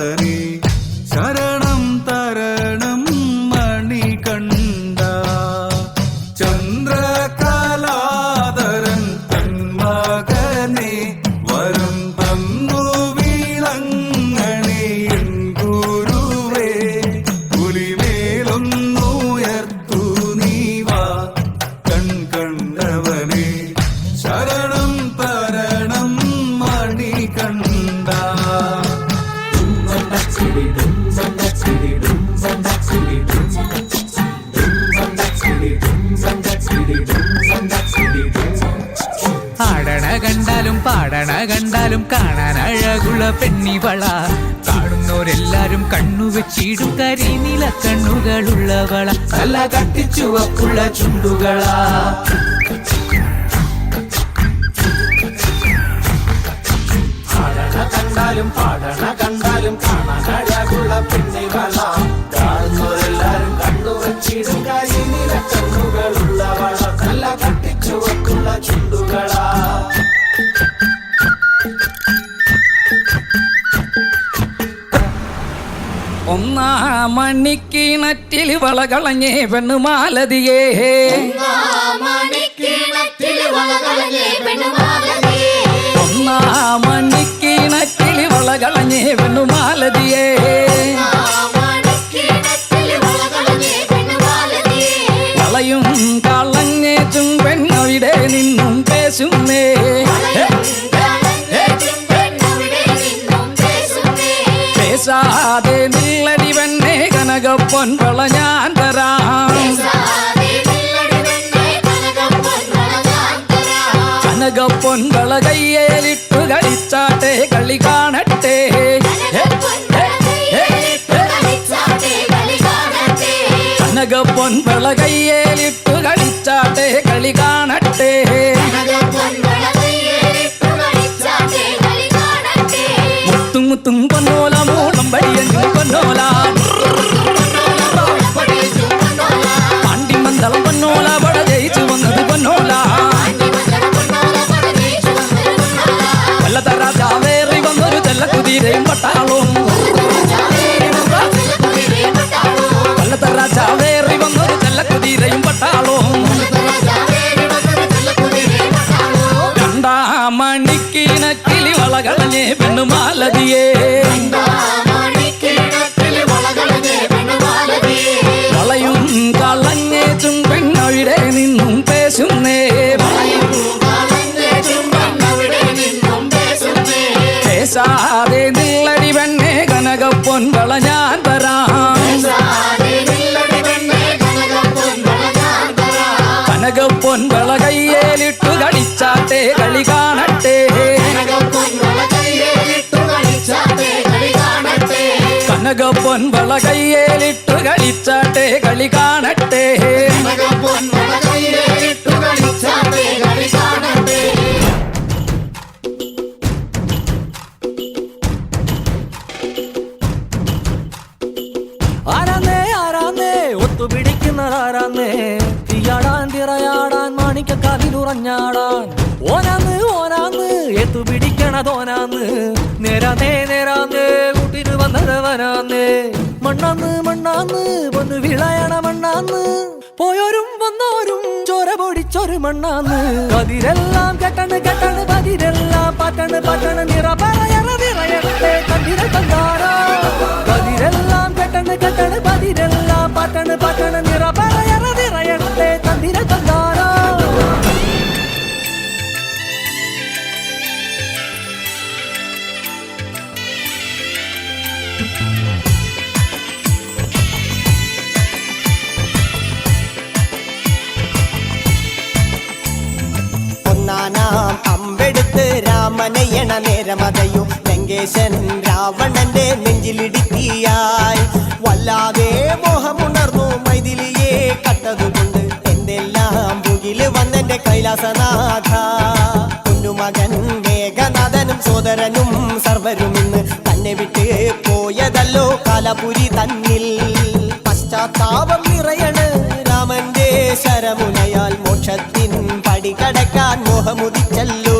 കണ്ടവനെ ശരണം പാടണ കണ്ടാലും കാണാൻ അഴകുള്ള പെണ്ണിവള. കാണുന്നോരെല്ലാരും കണ്ണു വെച്ചിടും കരിനില കണ്ണുകളുള്ളവള. നല്ല കട്ടിച്ചുവപ്പുള്ള ചുണ്ടുകളാ. കണ്ടാലും പാടണ കണ്ടാലും കാണാൻ അഴകുള്ള പെണ്ണിവള. കാണുന്നവരെല്ലാരും മണിക്കിണറ്റിൽ വളകളഞ്ഞേ വളകളഞ്ഞേ പെണ്ണുമാലതിയേ ഒന്നാം മണിക്കിണറ്റിൽ വളകളഞ്ഞേ പെണ്ണുമാലതിയേ മാണിക്കീണത്തിൽ കനകപ്പൊൻ വള കയ്യേലിട്ടു കളിച്ചാട്ടെ കളി കാണട്ടെ കനകപ്പൊൻ വള കയ്യേലിട്ടു കളിച്ചാട്ടെ കളി കാണട്ടെ மகளே பெண்ணு மாலதியே കനകപ്പൊൻ വള കയ്യേലിട്ടു കളിച്ചാട്ടെ കളി കാണട്ടെ. ആരാന്നേ ആരാന്നേ ഒത്തുപിടിക്കുന്നത് ആരാന്നേ? തീയാടാൻ തിറയാടാൻ മാണിക്ക കവിലുറഞ്ഞാടാൻ ഓനാന്ന് ഓനാന്ന് എത്തുപിടിക്കണതോനാന്ന് നേരാന്നേ നേരാന്നേ കൂട്ടിന് വന്നതവനാന്നേ മണ്ണാന്ന് മണ്ണാന്ന് വന്ന് വിളയണ മണ്ണാന്ന്. പോയോരും വന്നോരും ചോര പൊടിച്ചൊരു മണ്ണാന്ന്. കതിരെല്ലാം കെട്ടണ് കെട്ടണ് പതിരെല്ലാം പാട്ടണ് പാട്ടണ് നിറ പറയറ നിറയട്ടെ ഒന്നാനാം അമ്പെടുത്ത് രാമനയണ നേരമതയും ലങ്കേശൻ രാവണന്റെ നെഞ്ചിലിടുക്കിയായി വല്ലാതെ മോഹമുണർന്നു മൈതിലിയെ കട്ടതുകൊണ്ട് എന്തെല്ലാം മുകിൽ വന്നെന്റെ കൈലാസനാഥ. കാലപുരി തന്നിൽ പശ്ചാത്താപം നിറയണ്. രാമന്റെ ശരമുനയാൽ മോക്ഷത്തിൻ പടി കടക്കാൻ മോഹമുദിച്ചല്ലോ.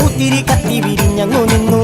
പുത്തിരി കത്തി വിരിഞ്ഞങ്ങു നിന്നു.